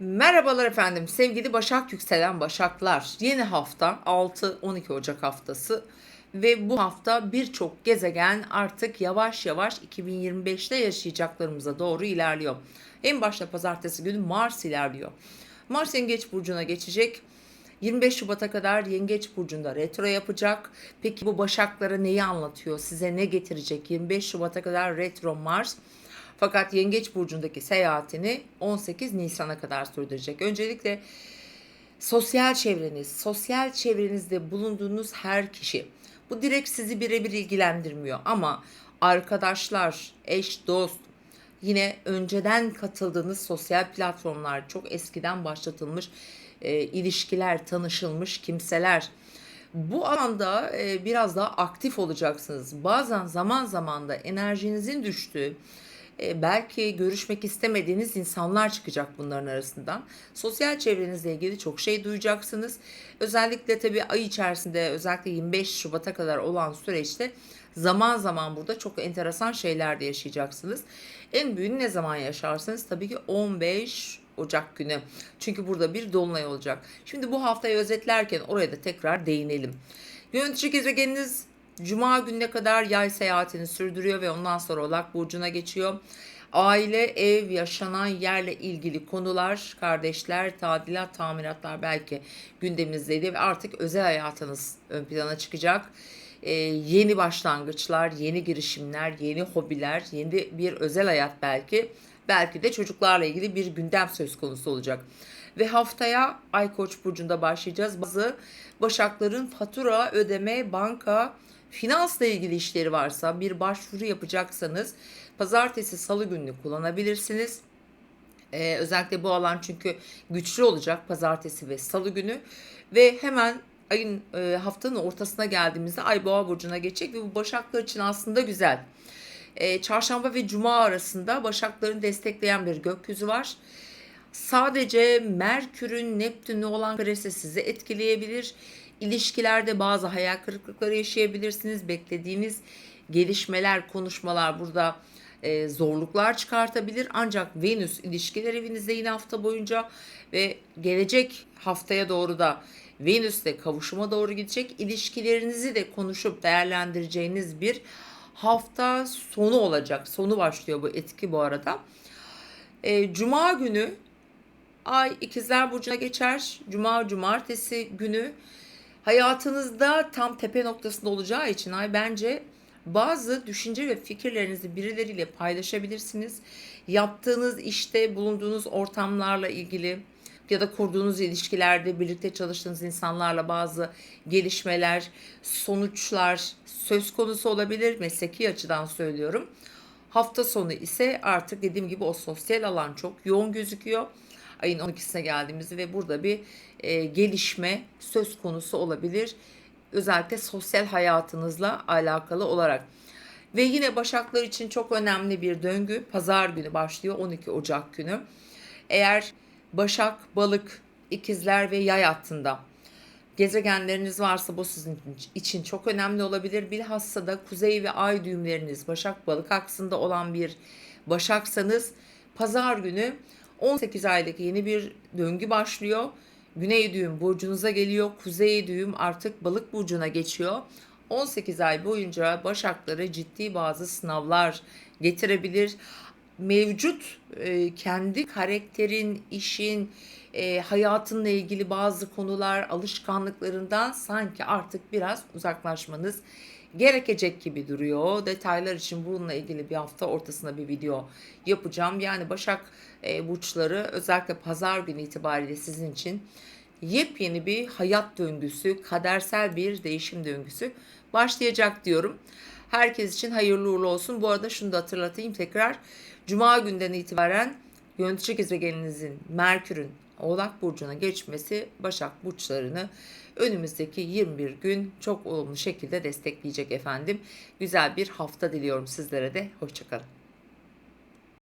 Merhabalar efendim sevgili Başak yükselen Başaklar. Yeni hafta 6-12 Ocak haftası ve bu hafta birçok gezegen artık yavaş yavaş 2025'te yaşayacaklarımıza doğru ilerliyor. En başta pazartesi günü Mars ilerliyor. Mars Yengeç Burcu'na geçecek. 25 Şubat'a kadar Yengeç Burcu'nda retro yapacak. Peki bu Başaklara neyi anlatıyor? Size ne getirecek? 25 Şubat'a kadar retro Mars. Fakat Yengeç Burcu'ndaki seyahatini 18 Nisan'a kadar sürdürecek. Öncelikle sosyal çevreniz, sosyal çevrenizde bulunduğunuz her kişi. Bu direkt sizi birebir ilgilendirmiyor ama arkadaşlar, eş, dost, yine önceden katıldığınız sosyal platformlar, çok eskiden başlatılmış e, ilişkiler, tanışılmış kimseler. Bu alanda e, biraz daha aktif olacaksınız. Bazen zaman zaman da enerjinizin düştüğü, e, belki görüşmek istemediğiniz insanlar çıkacak bunların arasından. Sosyal çevrenizle ilgili çok şey duyacaksınız. Özellikle tabii ay içerisinde özellikle 25 Şubat'a kadar olan süreçte zaman zaman burada çok enteresan şeyler de yaşayacaksınız. En büyüğünü ne zaman yaşarsınız? Tabii ki 15 Ocak günü. Çünkü burada bir dolunay olacak. Şimdi bu haftayı özetlerken oraya da tekrar değinelim. Yönetici gezegeniniz Cuma gününe kadar yay seyahatini sürdürüyor ve ondan sonra Oğlak Burcu'na geçiyor. Aile, ev, yaşanan yerle ilgili konular, kardeşler, tadilat, tamiratlar belki gündeminizdeydi ve artık özel hayatınız ön plana çıkacak. Ee, yeni başlangıçlar, yeni girişimler, yeni hobiler, yeni bir özel hayat belki. Belki de çocuklarla ilgili bir gündem söz konusu olacak. Ve haftaya Ay Koç burcunda başlayacağız. Bazı başakların fatura, ödeme, banka, finansla ilgili işleri varsa bir başvuru yapacaksanız pazartesi, salı gününü kullanabilirsiniz. Ee, özellikle bu alan çünkü güçlü olacak pazartesi ve salı günü ve hemen ayın e, haftanın ortasına geldiğimizde Ay Boğa burcuna geçecek ve bu Başaklar için aslında güzel. Ee, çarşamba ve cuma arasında Başakların destekleyen bir gökyüzü var. Sadece Merkür'ün Neptün'ü olan karesi sizi etkileyebilir. İlişkilerde bazı hayal kırıklıkları yaşayabilirsiniz. Beklediğiniz gelişmeler, konuşmalar burada e, zorluklar çıkartabilir. Ancak Venüs ilişkiler evinizde yine hafta boyunca ve gelecek haftaya doğru da Venüs'te kavuşuma doğru gidecek. İlişkilerinizi de konuşup değerlendireceğiniz bir hafta sonu olacak. Sonu başlıyor bu etki bu arada. E, Cuma günü Ay ikizler burcuna geçer. Cuma cumartesi günü hayatınızda tam tepe noktasında olacağı için ay bence bazı düşünce ve fikirlerinizi birileriyle paylaşabilirsiniz. Yaptığınız işte bulunduğunuz ortamlarla ilgili ya da kurduğunuz ilişkilerde birlikte çalıştığınız insanlarla bazı gelişmeler, sonuçlar söz konusu olabilir. Mesleki açıdan söylüyorum. Hafta sonu ise artık dediğim gibi o sosyal alan çok yoğun gözüküyor ayın 12'sine geldiğimizde ve burada bir e, gelişme söz konusu olabilir. Özellikle sosyal hayatınızla alakalı olarak. Ve yine Başaklar için çok önemli bir döngü. Pazar günü başlıyor 12 Ocak günü. Eğer Başak, Balık, İkizler ve Yay hattında gezegenleriniz varsa bu sizin için çok önemli olabilir. Bilhassa da kuzey ve ay düğümleriniz Başak Balık aksında olan bir Başaksanız pazar günü 18 aylık yeni bir döngü başlıyor. Güney düğüm burcunuza geliyor. Kuzey düğüm artık balık burcuna geçiyor. 18 ay boyunca başakları ciddi bazı sınavlar getirebilir. Mevcut e, kendi karakterin, işin, e, hayatınla ilgili bazı konular, alışkanlıklarından sanki artık biraz uzaklaşmanız gerekecek gibi duruyor. Detaylar için bununla ilgili bir hafta ortasında bir video yapacağım. Yani Başak e, burçları özellikle pazar günü itibariyle sizin için yepyeni bir hayat döngüsü, kadersel bir değişim döngüsü başlayacak diyorum. Herkes için hayırlı uğurlu olsun. Bu arada şunu da hatırlatayım tekrar. Cuma günden itibaren yönetici gezegeninizin Merkür'ün Oğlak Burcu'na geçmesi Başak Burçlarını önümüzdeki 21 gün çok olumlu şekilde destekleyecek efendim. Güzel bir hafta diliyorum sizlere de. Hoşçakalın.